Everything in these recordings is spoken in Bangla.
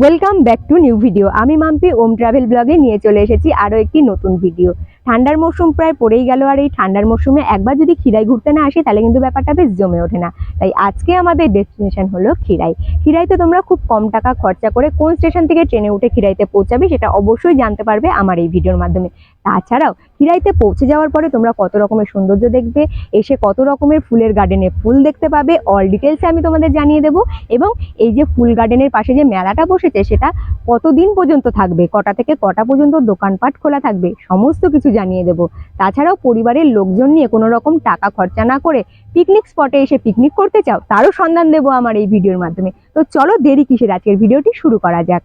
Welcome back to new video আমি মাম্পি, ওম ট্রাভেল ব্লগে নিয়ে চলে এসেছি আরও একটি নতুন ভিডিও ঠান্ডার মৌসুম প্রায় পড়েই গেল আর এই ঠান্ডার মৌসুমে একবার যদি খিরাই ঘুরতে না আসি, তাহলে কিন্তু ব্যাপারটা বেশ জমে ওঠে না। তাই আজকে আমাদের ডেস্টিনেশন হলো খিরাই খিরাইতে তোমরা খুব কম টাকা খরচা করে কোন স্টেশন থেকে ট্রেনে উঠে খিরাইতে পৌঁছাবে, সেটা অবশ্যই জানতে পারবে আমার এই ভিডিওর মাধ্যমে। তাছাড়াও খিরাইতে পৌঁছে যাওয়ার পরে তোমরা কত রকমের সৌন্দর্য দেখবে, এসে কত রকমের ফুলের গার্ডেনে ফুল দেখতে পাবে অল ডিটেলসে আমি তোমাদের জানিয়ে দেবো। এবং এই যে ফুল গার্ডেনের পাশে যে মেলাটা বসেছে, সেটা কতদিন পর্যন্ত থাকবে? কটা থেকে কটা পর্যন্ত দোকানপাট খোলা থাকবে? সমস্ত কিছু জানিয়ে দেবো। তাছাড়াও পরিবারের লোকজন নিয়ে কোনো রকম টাকা খরচা না করে পিকনিক স্পটে এসে পিকনিক করতে চাও, তারও সন্ধান দেবো আমার এই ভিডিওর মাধ্যমে। তো চলো দেরি কিসের? আজকের ভিডিওটি শুরু করা যাক।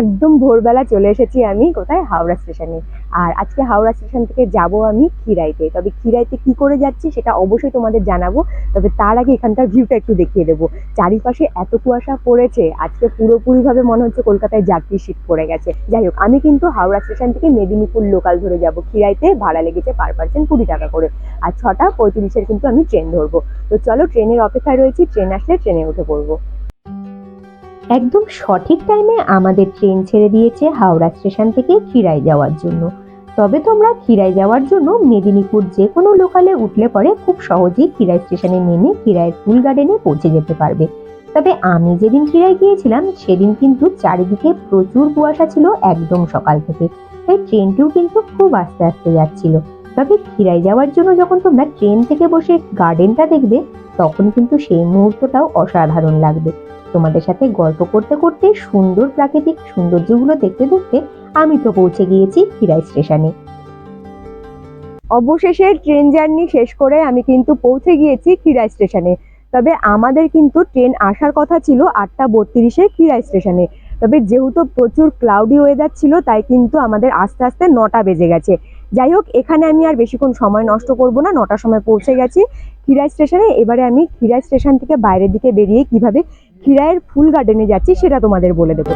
একদম ভোরবেলা চলে এসেছি আমি কোথায়? হাওড়া স্টেশনে। আর আজকে হাওড়া স্টেশন থেকে যাব আমি খিরাইতে। তবে খিরাইতে কি করে যাচ্ছি সেটা অবশ্যই তোমাদের জানাব। তবে তার আগে এখানকার ভিউটা একটু দেখিয়ে দেবো। চারিপাশে এত কুয়াশা পড়েছে, আজকে পুরোপুরিভাবে মনে হচ্ছে কলকাতায় যাত্রী শীত পড়ে গেছে। যাই হোক, আমি কিন্তু হাওড়া স্টেশন থেকে মেদিনীপুর লোকাল ধরে যাব। খিরাইতে ভাড়া লেগেছে পার পার্সেন্ট কুড়ি টাকা করে। আর ছটা পঁয়ত্রিশের কিন্তু আমি ট্রেন ধরবো। তো চলো ট্রেনের অপেক্ষায় রয়েছি। ট্রেন আসলে ট্রেনে উঠে পড়ব। একদম সঠিক টাইমে আমাদের ট্রেন ছেড়ে দিয়েছে হাওড়া স্টেশন থেকে খিরাই যাওয়ার জন্য। তবে তোমরা খিরাই যাওয়ার জন্য মেদিনীপুর যে কোনো লোকালে উঠলে পরে খুব সহজেই খিরাই স্টেশনে নেমে খিরাইয়ের ফুল গার্ডেনে পৌঁছে যেতে পারবে। তবে আমি যেদিন খিরাই গিয়েছিলাম, সেদিন কিন্তু চারিদিকে প্রচুর কুয়াশা ছিল একদম সকাল থেকে। তাই ট্রেনটিও কিন্তু খুব আস্তে আস্তে যাচ্ছিল। তবে খিরাই যাওয়ার জন্য যখন তোমরা ট্রেন থেকে বসে গার্ডেনটা দেখবে তখন কিন্তু সেই মুহূর্তটাও অসাধারণ লাগবে। তোমাদের সাথে গল্প করতে করতে সুন্দর প্রাকৃতিক সৌন্দর্যগুলো দেখতে দেখতে আমি তো পৌঁছে গিয়েছি খিরাই স্টেশনে। অবশেষে ট্রেন জার্নি শেষ করে আমি কিন্তু পৌঁছে গিয়েছি খিরাই স্টেশনে। তবে আমাদের কিন্তু ট্রেন আসার কথা ছিল আটটা বত্রিশে খিরাই স্টেশনে। তবে যেহেতু প্রচুর ক্লাউডি ওয়েদার ছিল, তাই কিন্তু আমাদের আস্তে আস্তে নটা বেজে গেছে। যাই হোক, এখানে আমি আর বেশিক্ষণ সময় নষ্ট করব না, নটার সময় পৌঁছে গেছি। খিরাই স্টেশনে, এবারে আমি খিরাই স্টেশন থেকে বাইরের দিকে বেরিয়ে কীভাবে খিরাইয়ের ফুল গার্ডেনে যাচ্ছি সেটা তোমাদের বলে দেবো।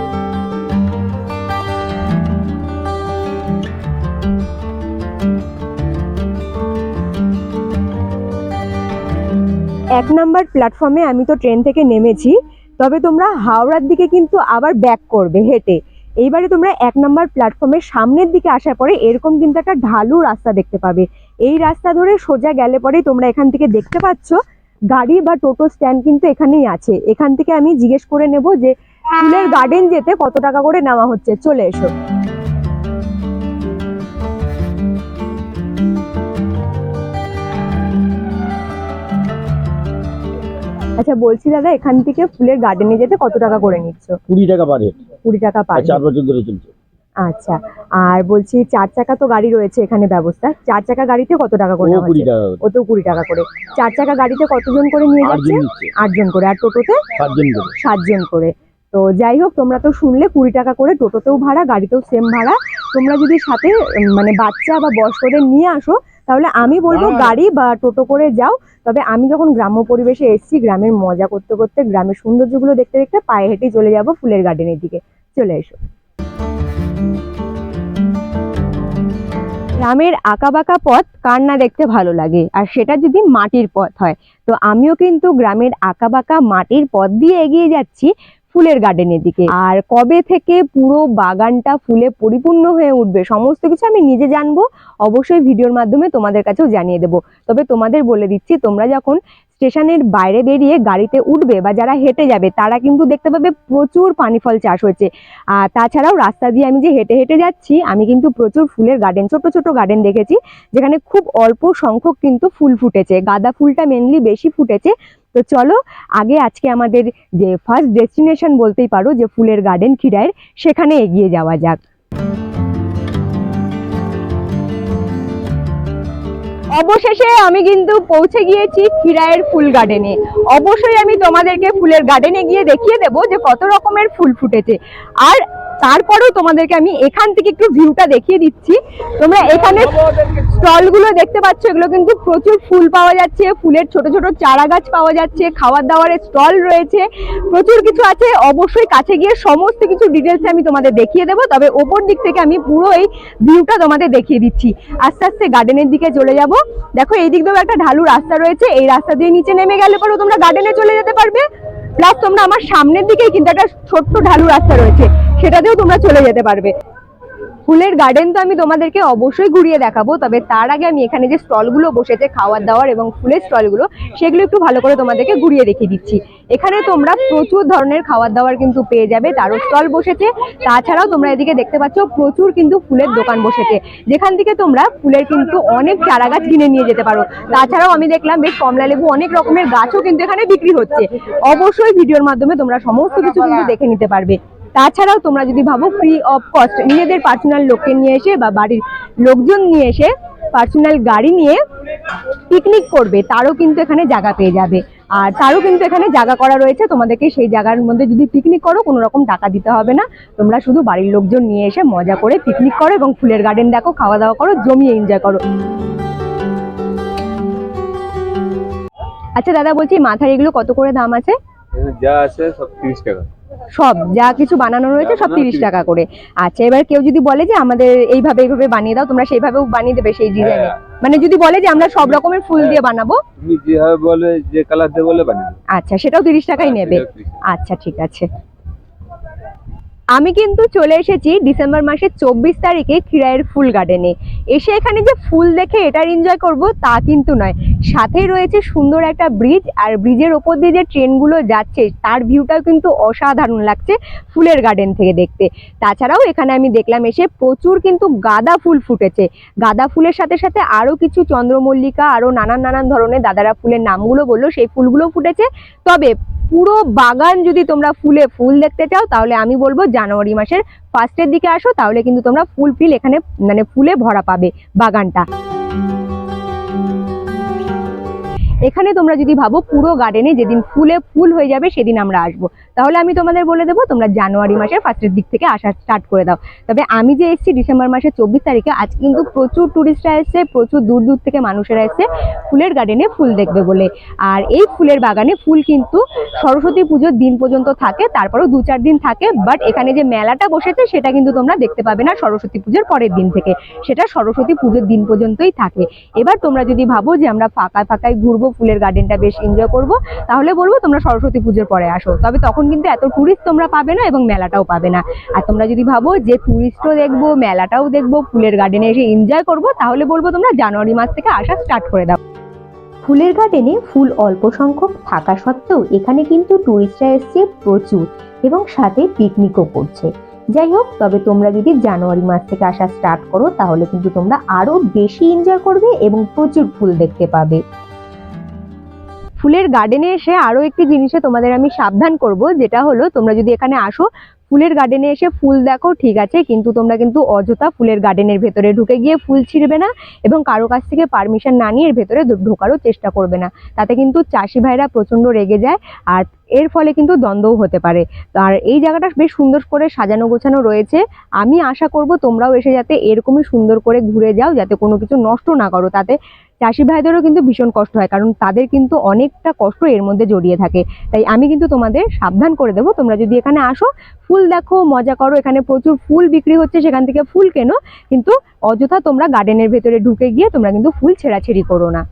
এক নাম্বার প্ল্যাটফর্মে আমি তো ট্রেন থেকে নেমেছি, তবে তোমরা হাওড়ার দিকে কিন্তু আবার ব্যাক করবে হেঁটে। এইবারে তোমরা এক নাম্বার প্ল্যাটফর্মের সামনের দিকে আসার পরে এরকম কিন্তু একটা ঢালু রাস্তা দেখতে পাবে। এই রাস্তা ধরে সোজা গেলে পরে তোমরা এখান থেকে দেখতে পাচ্ছ গাড়ি বা টোটো স্ট্যান্ড কিন্তু এখানেই আছে। এখান থেকে আমি জিজ্ঞেস করে নেব যে ফুলের গার্ডেন যেতে কত টাকা করে নেওয়া হচ্ছে? চলে এসো। আচ্ছা বলছি দাদা এখান থেকে ফুলের গার্ডেনে যেতে কত টাকা করে নিচ্ছ? কুড়ি টাকা পার হেড কুড়ি টাকা পার চার বছর ধরে চলছে। আচ্ছা আর বলছি চার চাকা তো গাড়ি রয়েছে এখানে ব্যবস্থা। চার চাকা গাড়িতে কত টাকা করে ও নেওয়া হচ্ছে। ও তো কুড়ি টাকা করে। চার চাকা গাড়িতে কতজন করে নিয়ে যাচ্ছে? আটজন করে। আর টোটোতে? সাতজন করে। তো যাই হোক তোমরা তো শুনলে কুড়ি টাকা করে টোটোতেও ভাড়া গাড়িতেও সেম ভাড়া। তোমরা যদি সাথে মানে বাচ্চা বা বয়স্কদের নিয়ে আসো তাহলে আমি বলব গাড়ি বা টোটো করে যাও। তবে আমি যখন গ্রাম্য পরিবেশে এসেছি গ্রামের মজা করতে করতে গ্রামের সৌন্দর্যগুলো দেখতে দেখতে পায়ে হেঁটেই চলে যাব ফুলের গার্ডেনের দিকে। চলে এসো। গ্রামের আঁকাবাঁকা পথ কার না দেখতে ভালো লাগে? আর সেটা যদি মাটির পথ হয়, তো আমিও কিন্তু গ্রামের আঁকাবাঁকা মাটির পথ দিয়ে এগিয়ে যাচ্ছি ফুলের গার্ডেনের দিকে। আর কবে থেকে পুরো বাগানটা ফুলে পরিপূর্ণ হয়ে উঠবে সমস্ত কিছু আমি নিজে জানব। অবশ্যই ভিডিওর মাধ্যমে তোমাদের কাছেও জানিয়ে দেবো। তবে তোমাদের বলে দিচ্ছি, তোমরা যখন স্টেশনের বাইরে বেরিয়ে গাড়িতে উঠবে বা যারা হেঁটে যাবে, তারা কিন্তু দেখতে পাবে প্রচুর পানি ফল চাষ হয়েছে আর তাছাড়াও রাস্তা দিয়ে আমি যে হেঁটে হেঁটে যাচ্ছি, আমি কিন্তু প্রচুর ফুলের গার্ডেন ছোট ছোট গার্ডেন দেখেছি, যেখানে খুব অল্প সংখ্যক কিন্তু ফুল ফুটেছে। গাঁদা ফুলটা মেনলি বেশি ফুটেছে। তো চলো, আগে আজকে আমাদের যে ফার্স্ট ডেস্টিনেশন বলতেই পারো যে ফুলের গার্ডেন খিরায়ের সেখানে এগিয়ে যাওয়া যাক। অবশেষে আমি কিন্তু পৌঁছে গিয়েছি খিরায়ের ফুল গার্ডেনে অবশ্যই আমি তোমাদেরকে ফুলের গার্ডেনে গিয়ে দেখিয়ে দেবো যে কত রকমের ফুল ফুটেছে। আর তারপরেও তোমাদেরকে আমি এখান থেকে একটু ভিউটা দেখিয়ে দিচ্ছি। তোমরা এখানে স্টলগুলো দেখতে পাচ্ছ, এগুলো কিন্তু প্রচুর ফুল পাওয়া যাচ্ছে, ফুলের ছোট ছোট চারা গাছ পাওয়া যাচ্ছে খাবার দাবারের স্টল রয়েছে, প্রচুর কিছু আছে। অবশ্যই কাছে গিয়ে সমস্ত কিছু ডিটেলস আমি তোমাদের দেখিয়ে দেবো, তবে ওপর দিক থেকে আমি পুরো এই ভিউটা তোমাদের দেখিয়ে দিচ্ছি। আস্তে আস্তে গার্ডেনের দিকে চলে যাব। দেখো এই দিক দিয়েও একটা ঢালু রাস্তা রয়েছে, এই রাস্তা দিয়ে নিচে নেমে গেলে পরেও তোমরা গার্ডেনে চলে যেতে পারবে। প্লাস তোমরা আমার সামনের দিকেই কিন্তু একটা ছোট্ট ঢালু রাস্তা রয়েছে, সেটাতেও তোমরা চলে যেতে পারবে। ফুলের গার্ডেন তো আমি তোমাদেরকে অবশ্যই ঘুরিয়ে দেখাবো, তবে তার আগে আমি এখানে যে স্টলগুলো বসেছে, খাওয়ার দাওয়ার এবং ফুলের স্টলগুলো সেগুলো একটু ভালো করে তোমাদেরকে ঘুরিয়ে দেখিয়ে দিচ্ছি। এখানে তোমরা প্রচুর ধরনের খাবার দাবার কিন্তু পেয়ে যাবে, তারও স্টল বসেছে, তাছাড়াও তোমরা এদিকে দেখতে পাচ্ছ প্রচুর কিন্তু ফুলের দোকান বসেছে। যেখান থেকে তোমরা ফুলের কিন্তু অনেক চারা গাছ কিনে নিয়ে যেতে পারো। তাছাড়াও আমি দেখলাম বেশ কমলা লেবু, অনেক রকমের গাছও কিন্তু এখানে বিক্রি হচ্ছে। অবশ্যই ভিডিওর মাধ্যমে তোমরা সমস্ত কিছু কিন্তু দেখে নিতে পারবে। তাছাড়াও তোমরা যদি ভাবো ফ্রি অফ কস্ট নিজেদের পার্সোনাল লোককে নিয়ে এসে বা বাড়ির লোকজন নিয়ে এসে পার্সোনাল গাড়ি নিয়ে পিকনিক করবে, তারও কিন্তু এখানে জায়গা পেয়ে যাবে। আর তারও কিন্তু এখানে জায়গা করা রয়েছে, তোমাদেরকে সেই জায়গার মধ্যে যদি পিকনিক করো, কোনো রকম টাকা দিতে হবে না। তোমরা শুধু বাড়ির লোকজন নিয়ে এসে মজা করে পিকনিক করো এবং ফুলের গার্ডেন দেখো খাওয়া দাওয়া করো, জমিয়ে এনজয় করো। আচ্ছা দাদা, বলছি মাথার এগুলো কত করে দাম আছে? যা আছে সব তিরিশ টাকা। সব যা কিছু বানানো রয়েছে সব তিরিশ টাকা করে। আচ্ছা এবার কেউ যদি বলে যে আমাদের এইভাবে এইভাবে বানিয়ে দাও তোমরা সেইভাবেও বানিয়ে দেবে সেই ডিজাইনে হ্যাঁ। মানে যদি বলে যে আমরা সব রকমের ফুল দিয়ে বানাবো? তুমি যেভাবে বলে যে কালার দিয়ে বলে বানাবো আচ্ছা সেটাও তিরিশ টাকাই নেবে। সেটাও 30 টাকা। আচ্ছা ঠিক আছে। আমি কিন্তু চলে এসেছি ডিসেম্বর মাসের চব্বিশ তারিখে খিরাইয়ের ফুল গার্ডেনে এসে এখানে যে ফুল দেখে এটার এনজয় করব তা কিন্তু নয়। সাথেই রয়েছে সুন্দর একটা ব্রিজ আর ব্রিজের ওপর দিয়ে যে ট্রেনগুলো যাচ্ছে, তার ভিউটাও কিন্তু অসাধারণ লাগছে ফুলের গার্ডেন থেকে দেখতে। তাছাড়াও এখানে আমি দেখলাম এসে প্রচুর কিন্তু গাঁদা ফুল ফুটেছে। গাঁদা ফুলের সাথে সাথে আরও কিছু চন্দ্রমল্লিকা, আরও নানান নানান ধরনের দাদারা ফুলের নামগুলো বলল, সেই ফুলগুলো ফুটেছে। তবে পুরো বাগান যদি তোমরা ফুলে ফুল দেখতে চাও, তাহলে আমি বলব জানুয়ারি মাসের ফার্স্টের দিকে আসো, তাহলে কিন্তু তোমরা ফুল ফিল এখানে মানে ফুলে ভরা পাবে বাগানটা। এখানে তোমরা যদি ভাবো পুরো গার্ডেনে যেদিন ফুলে ফুল হয়ে যাবে সেদিন আমরা আসব। তাহলে আমি তোমাদের বলে দেবো, তোমরা জানুয়ারি মাসের ফার্স্টের দিক থেকে আসা স্টার্ট করে দাও। তবে আমি যে এসেছি ডিসেম্বর মাসের চব্বিশ তারিখে, আজ কিন্তু প্রচুর টুরিস্টরা এসছে, প্রচুর দূর দূর থেকে মানুষেরা এসছে ফুলের গার্ডেনে ফুল দেখবে বলে। আর এই ফুলের বাগানে ফুল কিন্তু সরস্বতী পুজোর দিন পর্যন্ত থাকে, তারপরেও দু চার দিন থাকে বাট এখানে যে মেলাটা বসেছে সেটা কিন্তু তোমরা দেখতে পাবে না সরস্বতী পুজোর পরের দিন থেকে। সেটা সরস্বতী পুজোর দিন পর্যন্তই থাকে। এবার তোমরা যদি ভাবো যে আমরা ফাঁকা ফাঁকায় ঘুরবো ফুলের গার্ডেনটা বেশ এনজয় করব। তাহলে বলব তোমরা সরস্বতী পুজোর পরে আসো। তবে তখন কিন্তু এত টুরিস্ট তোমরা পাবে না এবং মেলাটাও পাবে না। আর তোমরা যদি ভাবো যে টুরিস্টও দেখব, মেলাটাও দেখব, ফুলের গার্ডেনে এসে এনজয় করব, তাহলে বলব তোমরা জানুয়ারি মাস থেকে আসা স্টার্ট করে দাও। ফুলের গার্ডেনে ফুল অল্প সংখ্যক থাকা সত্ত্বেও এখানে কিন্তু টুরিস্টরা এসছে প্রচুর এবং সাথে পিকনিকও করছে। যাই হোক, তবে তোমরা যদি জানুয়ারি মাস থেকে আসা স্টার্ট করো, তাহলে কিন্তু তোমরা আরও বেশি এনজয় করবে এবং প্রচুর ফুল দেখতে পাবে। ফুলের গার্ডেনে এসে আরও একটি জিনিসে তোমাদের আমি সাবধান করব, যেটা হলো তোমরা যদি এখানে আসো, ফুলের গার্ডেনে এসে ফুল দেখো, ঠিক আছে, কিন্তু তোমরা কিন্তু অযথা ফুলের গার্ডেনের ভেতরে ঢুকে গিয়ে ফুল ছিঁড়বে না এবং কারও কাছ থেকে পারমিশন না নিয়ে এর ভেতরে ঢোকারও চেষ্টা করবে না। তাতে কিন্তু চাষি ভাইরা প্রচণ্ড রেগে যায়, আর এর ফলে কিন্তু দ্বন্দ্বও হতে পারে। আর এই জায়গাটা বেশ সুন্দর করে সাজানো গোছানো রয়েছে। আমি আশা করব তোমরাও এসে যাতে এরকমই সুন্দর করে ঘুরে যাও, যাতে কোনো কিছু নষ্ট না করো। তাতে চাষি ভাইদেরও কিন্তু ভীষণ কষ্ট হয়, কারণ তাদের কিন্তু অনেকটা কষ্ট এর মধ্যে জড়িয়ে থাকে। তাই আমি কিন্তু তোমাদের সাবধান করে দেবো। তোমরা যদি এখানে আসো, ফুল দেখো, মজা করো, এখানে প্রচুর ফুল বিক্রি হচ্ছে, সেখান থেকে ফুল কেনো। কিন্তু অযথা তোমরা গার্ডেনের ভেতরে ঢুকে গিয়ে তোমরা কিন্তু ফুল ছেঁড়াছেড়ি করো না।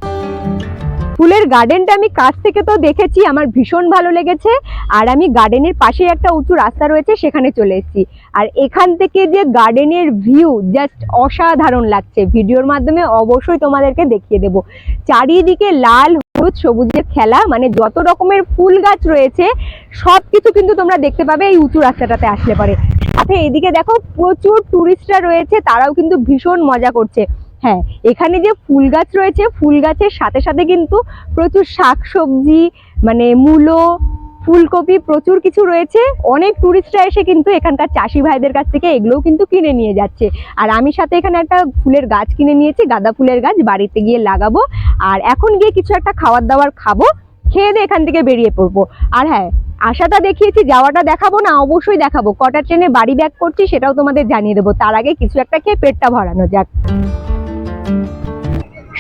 ফুলের গার্ডেনটা আমি কাছ থেকে তো দেখেছি, আমার ভীষণ ভালো লেগেছে। আর আমি গার্ডেনের পাশে একটা উঁচু রাস্তা রয়েছে, সেখানে চলে এসেছি। আর এখান থেকে যে গার্ডেনের ভিউ জাস্ট অসাধারণ লাগছে। ভিডিওর মাধ্যমে অবশ্যই তোমাদেরকে দেখিয়ে দেব। চারিদিকে লাল, হলুদ, সবুজের খেলা মানে যত রকমের ফুল গাছ রয়েছে সব কিছু কিন্তু তোমরা দেখতে পাবে এই উঁচু রাস্তাটাতে আসলে পরে। সাথে এদিকে দেখো প্রচুর টুরিস্টরা রয়েছে, তারাও কিন্তু ভীষণ মজা করছে। হ্যাঁ এখানে যে ফুল গাছ রয়েছে, ফুল গাছের সাথে সাথে কিন্তু প্রচুর শাকসবজি মানে মূলো, ফুলকপি প্রচুর কিছু রয়েছে। অনেক টুরিস্টরা এসে কিন্তু এখানকার চাষি ভাইদের কাছ থেকে এগুলোও কিন্তু কিনে নিয়ে যাচ্ছে। আর আমি সাথে এখানে একটা ফুলের গাছ কিনে নিয়েছি, গাঁদা ফুলের গাছ, বাড়িতে গিয়ে লাগাবো। আর এখন গিয়ে কিছু একটা খাবার দাবার খাব, খেয়ে দিয়ে এখান থেকে বেরিয়ে পড়ব। আর হ্যাঁ আশাটা দেখিয়েছি, যাওয়াটা দেখাবো না, অবশ্যই দেখাবো। কটা ট্রেনে বাড়ি ব্যাক করছি সেটাও তোমাদের জানিয়ে দেবো। তার আগে কিছু একটা খেয়ে পেটটা ভরানো যাক।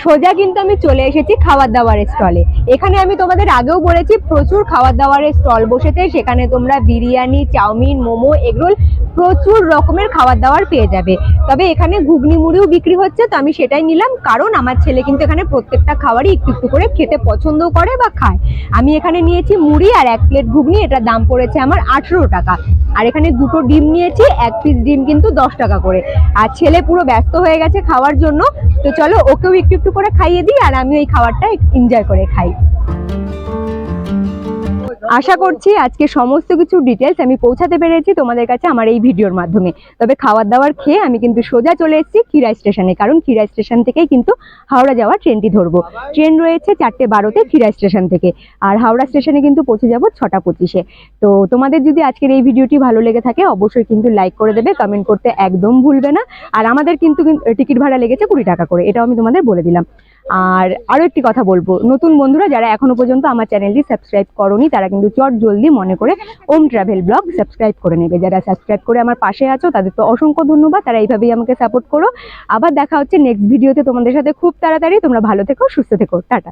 সোজা কিন্তু আমি চলে এসেছি খাবার দাবারের স্টলে। এখানে আমি তোমাদের আগেও বলেছি, প্রচুর খাবার দাবারের স্টল বসেছে। সেখানে তোমরা বিরিয়ানি, চাউমিন, মোমো এগরোল প্রচুর রকমের খাবার দাবার পেয়ে যাবে। তবে এখানে ঘুগনি মুড়িও বিক্রি হচ্ছে, তো আমি সেটাই নিলাম। কারণ আমার ছেলে কিন্তু এখানে প্রত্যেকটা খাবারই একটু একটু করে খেতে পছন্দ করে বা খায়। আমি এখানে নিয়েছি মুড়ি আর এক প্লেট ঘুগনি, এটার দাম পড়েছে আমার আঠেরো টাকা। আর এখানে দুটো ডিম নিয়েছি, এক পিস ডিম কিন্তু দশ টাকা করে। আর ছেলে পুরো ব্যস্ত হয়ে গেছে খাওয়ার জন্য, তো চলো ওকেও একটু একটু করে খাইয়ে দিই আর আমি ওই খাবারটা এনজয় করে খাই। আশা করছি আজকে সমস্ত কিছু ডিটেলস আমি পৌঁছাতে পেরেছি তোমাদের কাছে আমার এই ভিডিওর মাধ্যমে। তবে খাবার দাবার খেয়ে আমি কিন্তু সোজা চলে এসেছি খিরাই স্টেশনে কারণ খিরাই স্টেশন থেকেই কিন্তু হাওড়া যাওয়ার ট্রেনটি ধরবো। ট্রেন রয়েছে চারটে বারোতে খিরাই স্টেশন থেকে আর হাওড়া স্টেশনে কিন্তু পৌঁছে যাব ছটা পঁচিশে। তো তোমাদের যদি আজকের এই ভিডিওটি ভালো লেগে থাকে অবশ্যই কিন্তু লাইক করে দেবে কমেন্ট করতে একদম ভুলবে না। আর আমাদের কিন্তু টিকিট ভাড়া লেগেছে কুড়ি টাকা করে এটাও আমি তোমাদের বলে দিলাম। আর আরও একটি কথা বলব। নতুন বন্ধুরা, যারা এখনও পর্যন্ত আমার চ্যানেলটি সাবস্ক্রাইব করনি, তারা কিন্তু চট জলদি মনে করে ওম ট্রাভেল ব্লগ সাবস্ক্রাইব করে নেবে। যারা সাবস্ক্রাইব করে আমার পাশে আছো তাদের তো অসংখ্য ধন্যবাদ। তারা এইভাবেই আমাকে সাপোর্ট করো। আবার দেখা হচ্ছে নেক্সট ভিডিওতে তোমাদের সাথে খুব তাড়াতাড়ি। তোমরা ভালো থেকো, সুস্থ থেকো। টাটা।